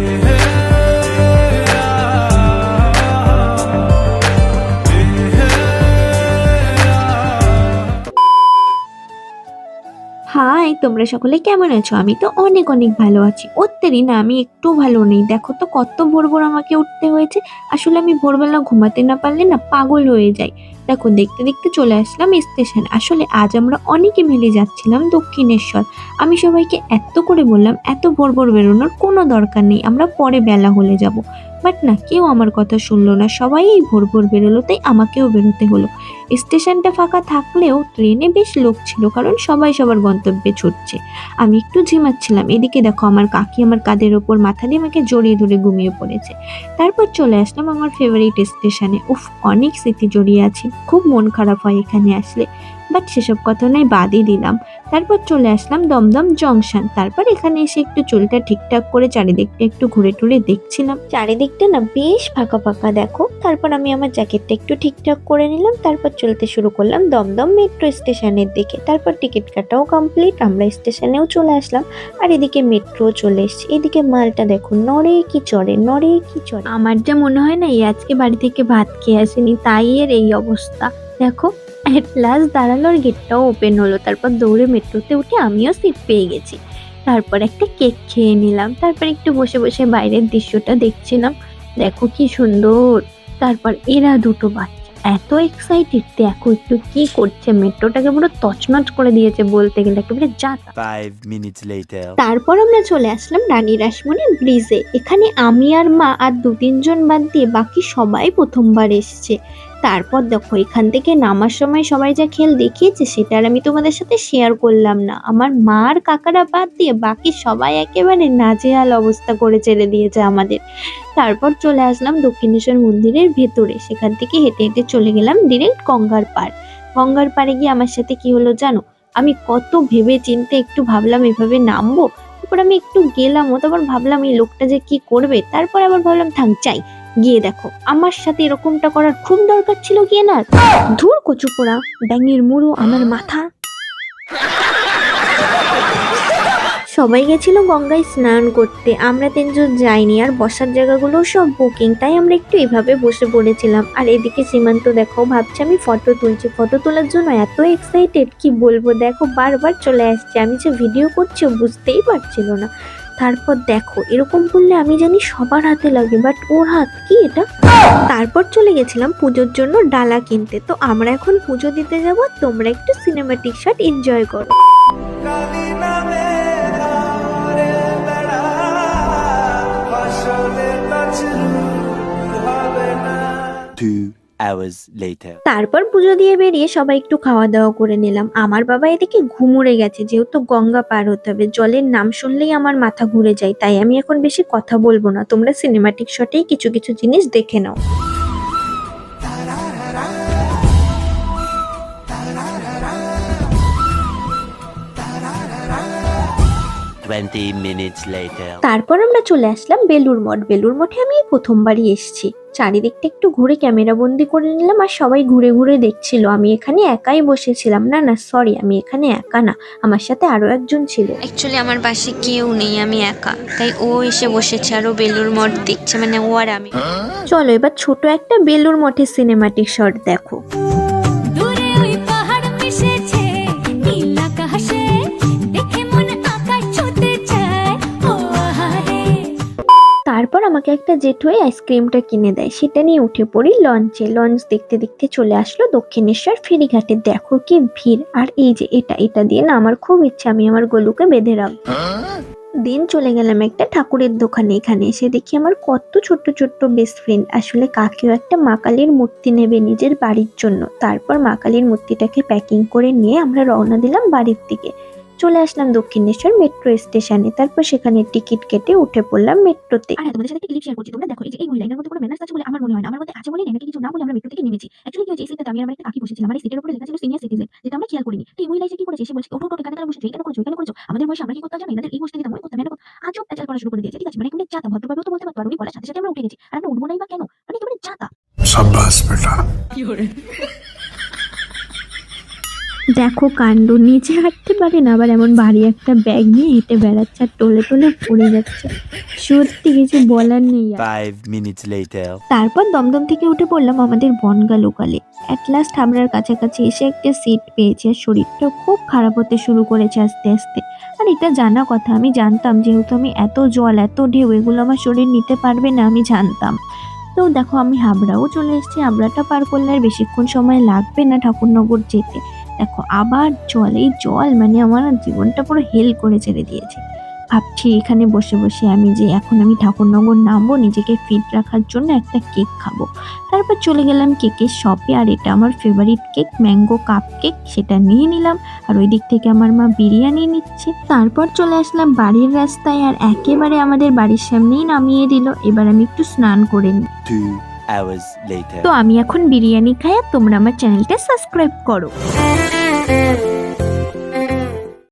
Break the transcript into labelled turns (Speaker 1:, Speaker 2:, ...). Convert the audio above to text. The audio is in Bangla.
Speaker 1: Yeah. তোমরা সকলে কেমন আছো? আমি তো অনেক অনেক ভালো আছি। ওত্তেরই না, আমি একটু ভালো নেই। দেখো তো কত ভোর ভোর আমাকে উঠতে হয়েছে। আসলে আমি ভোরবেলা ঘুমাতে না পারলে না পাগল হয়ে যাই। দেখো, দেখতে দেখতে চলে আসলাম স্টেশন। আসলে আজ আমরা অনেকে মিলে যাচ্ছিলাম দক্ষিণেশ্বর। আমি সবাইকে এত করে বললাম, এত ভোর ভোর বেরোনোর কোনো দরকার নেই, আমরা পরে বেলা হলে যাব। বাট না, কেউ আমার কথা শুনলো না। সবাই এই ভোর ভোর বেরোলো, তাই আমাকেও বেরোতে হলো। স্টেশনটা ফাঁকা থাকলেও ট্রেনে বেশ লোক ছিল, কারণ সবাই সবার গন্তব্যে ছুটছে। আমি একটু ঝিমাচ্ছিলাম। এদিকে দেখো, আমার কাকি আমার কাঁধের ওপর মাথা দিয়ে আমাকে জড়িয়ে ধরে ঘুমিয়ে পড়েছে। তারপর চলে আসলাম আমার ফেভারিট স্টেশনে। উফ, অনেক স্মৃতি জড়িয়ে আছে। খুব মন খারাপ হয় এখানে আসলে, বাট সেসব কথা নয়, বাদই দিলাম। তারপর চলে আসলাম দমদম জংশন। তারপর এখানে এসে একটু চুলটা ঠিকঠাক করে চারিদিকটা একটু ঘুরে টুরে দেখছিলাম। চারিদিকটা না বেশ ফাঁকা ফাঁকা দেখো। তারপর আমি আমার জ্যাকেটটা একটু ঠিকঠাক করে নিলাম তারপর চলতে শুরু করলাম দমদম মেট্রো স্টেশনের দিকে। তারপর টিকিট কাটাও কমপ্লিট আমরা স্টেশনেও চলে আসলাম। আর এদিকে মেট্রো চলে এসছে। এদিকে মালটা দেখো নড়ে কি চড়ে নড়ে কি চড়ে। আমার যা মনে হয় না এই আজকে বাড়ি থেকে ভাত খেয়ে আসেনি তাই এর এই অবস্থা। দেখো এট লাস্ট দাঁড়ালোর গেটটাও ওপেন হলো। তারপর দৌড়ে মেট্রোতে উঠে আমিও সিট পেয়ে গেছি। তারপর একটা কেক খেয়ে নিলাম। তারপর একটু বসে বসে বাইরের দৃশ্যটা দেখছিলাম। দেখো কি সুন্দর। তারপর এরা দুটো বাচ্চা। এত এক্সাইটেড দেখো একটু কি করছে। মেট্রোটাকে পুরো তছনছ করে দিয়েছে বলতে গেলে একেবারে যা. তারপর আমরা চলে আসলাম রানী রাসমণি ব্রিজে এখানে আমি আর মা আর দু তিনজন বাদ দিয়ে বাকি সবাই প্রথমবার এসছে। তারপর দেখো, এখান থেকে নামার সময় সবাই যা খেল দেখিয়েছে, সেটা আর আমি তোমাদের সাথে শেয়ার করলাম না। আমার মার কাকারা বাদ দিয়ে বাকি সবাই একেবারে নাজেহাল অবস্থা করে ছেড়ে দিয়েছে আমাদের। তারপর চলে আসলাম দক্ষিণেশ্বর মন্দিরের ভেতরে। সেখান থেকে হেঁটে হেঁটে চলে গেলাম ডিরেক্ট গঙ্গার পাড়। গঙ্গার পাড়ে গিয়ে আমার সাথে কি হলো জানো? আমি কত ভেবে চিন্তে একটু ভাবলাম, এভাবে নামবো? তারপর আমি একটু গেলাম ও তারপর ভাবলাম, এই লোকটা যে কি করবে? তারপর আবার ভাবলাম থাক চাই। গিয়ে দেখো, আমার সাথে এরকমটা করার খুব দরকার ছিল গিয়ে না? ধুর কচু পোড়া, ব্যাঙের মুড়ো, আমার মাথা। সবাই গেছিল গঙ্গায় স্নান করতে, আমরা তিনজন যাইনি, আর বসার জায়গাগুলো সব বুকিং, তাই আমরা একটু এভাবে বসে পড়েছিলাম। আর এদিকে সীমান্ত দেখো, ভাবছে আমি ফটো তুলছি। ফটো তোলার জন্য এত এক্সাইটেড কি বলব? দেখো, বারবার চলে আসছে, আমি যে ভিডিও করছি, বুঝতেই পারছিল না। তারপর দেখো, এরকম বললে আমি জানি সবার হাতে লাগে বাট ওর হাত কি এটা? তারপর চলে গেছিলাম পুজোর জন্য ডালা কিনতে। তো আমরা এখন পুজো দিতে যাব, তোমরা একটু সিনেমাটিক শট এনজয় করো।
Speaker 2: Hours later.
Speaker 1: তারপর পুজো দিয়ে বেরিয়ে সবাই একটু খাওয়া দাওয়া করে নিলাম। আমার বাবা এদিকে ঘুমুরে গেছে যেহেতু গঙ্গা পার হতে হবে। জলের নাম শুনলেই আমার মাথা ঘুরে যায়। তাই আমি এখন বেশি কথা বলব না। তোমরা সিনেমাটিক শটেই কিছু কিছু জিনিস দেখে নাও।
Speaker 2: Twenty minutes later.
Speaker 1: তারপর আমরা চলে আসলাম বেলুর মঠ। বেলুর মঠে আমি প্রথমবারই এসেছি। চারিদিকটা একটু ঘুরে ক্যামেরা বন্দি করে নিলাম আর সবাই ঘুরে ঘুরে দেখছিল। আমি এখানে একাই বসেছিলাম। না না সরি আমি এখানে একা না। আমার সাথে আরও একজন ছিল।
Speaker 3: অ্যাকচুয়ালি আমার পাশে কেউ নেই আমি একা। তাই ও এসে বসেছে আরও ও বেলুর মঠ দেখছে। মানে ও আর আমি।
Speaker 1: চলো এবার ছোট একটা বেলুর মঠের সিনেমাটিক শট দেখো। আমাকে একটা জেঠুয়ে আইসক্রিমটা কিনে দেয়। সেটা নিয়ে উঠে পড়ি লঞ্চে। লঞ্চ দেখতে দেখতে চলে আসলো দক্ষিণেশ্বর ফেরিঘাটে। দেখো কি ভিড়। আর এই যে এটা এটা দিয়ে না আমার খুব ইচ্ছা, আমি আমার গলুকে বেঁধে রাখব। দিন চলে গেলাম একটা ঠাকুরের দোকানে। এখানে এসে দেখি আমার কত ছোট্ট ছোট্ট বেস্ট ফ্রেন্ড আসলে কাকেও একটা মা কালীর মূর্তি নেবে নিজের বাড়ির জন্য। তারপর মা কালীর মূর্তিটাকে প্যাকিং করে নিয়ে আমরা রওনা দিলাম বাড়ির দিকে। চলে আসলাম দক্ষিণেশ্বর মেট্রো স্টেশনে। তারপর সেখানে টিকিট কেটে উঠে পড়লাম মেট্রোতে।
Speaker 4: আর তোমাদের সাথে ক্লিপ শেয়ার করছি। তোমরা দেখো এই যে এই মধ্যে কোনো আছে বলে আমার মনে হয় না। আমার মধ্যে আছে বলে নাকি কিছু না বলে আমরা মেট্রো থেকে নেমেছি। কি হয়েছে এই আমি আমার একটা কাকি বসেছিলাম। আমার সিটের উপরে লেখা ছিল সিনিয়র সিটিজেন যেটা আমরা খেয়াল করিনি। এই মহিলা কি করেছে সে বলছে ওঠো করছ কেন করছ আমাদের বয়সে আমরা কি করতে জানি? এই বসে করা শুরু করে দিয়েছে। ঠিক আছে মানে কোনো চাতা তো বলতে পারতো আর উনি বলার সাথে সাথে আমরা উঠে গেছি। আর আমরা উঠবো বা কেন? মানে কেমন চাতা
Speaker 5: সাব্বাস বেটা।
Speaker 1: কি দেখো কাণ্ড নিচে হাঁটতে পারে না আবার এমন ভারী একটা ব্যাগ নিয়ে হেঁটে বেড়াচ্ছে আর টোলে টোলে পড়ে যাচ্ছে। সত্যি কিছু বলার নেই. তারপর দমদম থেকে উঠে পড়লাম আমাদের বনগা লোকালে। অ্যাট লাস্ট হাবড়ার কাছাকাছি এসে একটা সিট পেয়েছি আর শরীরটা খুব খারাপ হতে শুরু করেছে আস্তে আস্তে। আর এটা জানা কথা আমি জানতাম যেহেতু আমি এত জল এত ঢেউ এগুলো আমার শরীর নিতে পারবে না আমি জানতাম। তো দেখো আমি হাবড়াও চলে এসেছি হাবড়াটা পার করলে আর বেশিক্ষণ সময় লাগবে না ঠাকুরনগর যেতে। দেখো, আবার জল এই জল মানে আমার জীবনটা পুরো হেল করে ছেড়ে দিয়েছে। ভাবছি এখানে বসে বসে আমি যে এখন আমি ঠাকুরনগর নামবো, নিজেকে ফিট রাখার জন্য একটা কেক খাব। তারপর চলে গেলাম কেকের শপে আর এটা আমার favourite cake mango cup cake সেটা নিয়ে নিলাম। আর ওই দিক থেকে আমার মা বিরিয়ানি নিচ্ছে। তারপর চলে আসলাম বাড়ির রাস্তায়, আর একেবারে আমাদের বাড়ির সামনেই নামিয়ে দিল। এবার আমি একটু স্নান করে নিই।
Speaker 2: Hours later.
Speaker 1: তো আমি এখন বিরিয়ানি খাই আর তোমরা আমার চ্যানেলটা সাবস্ক্রাইব করো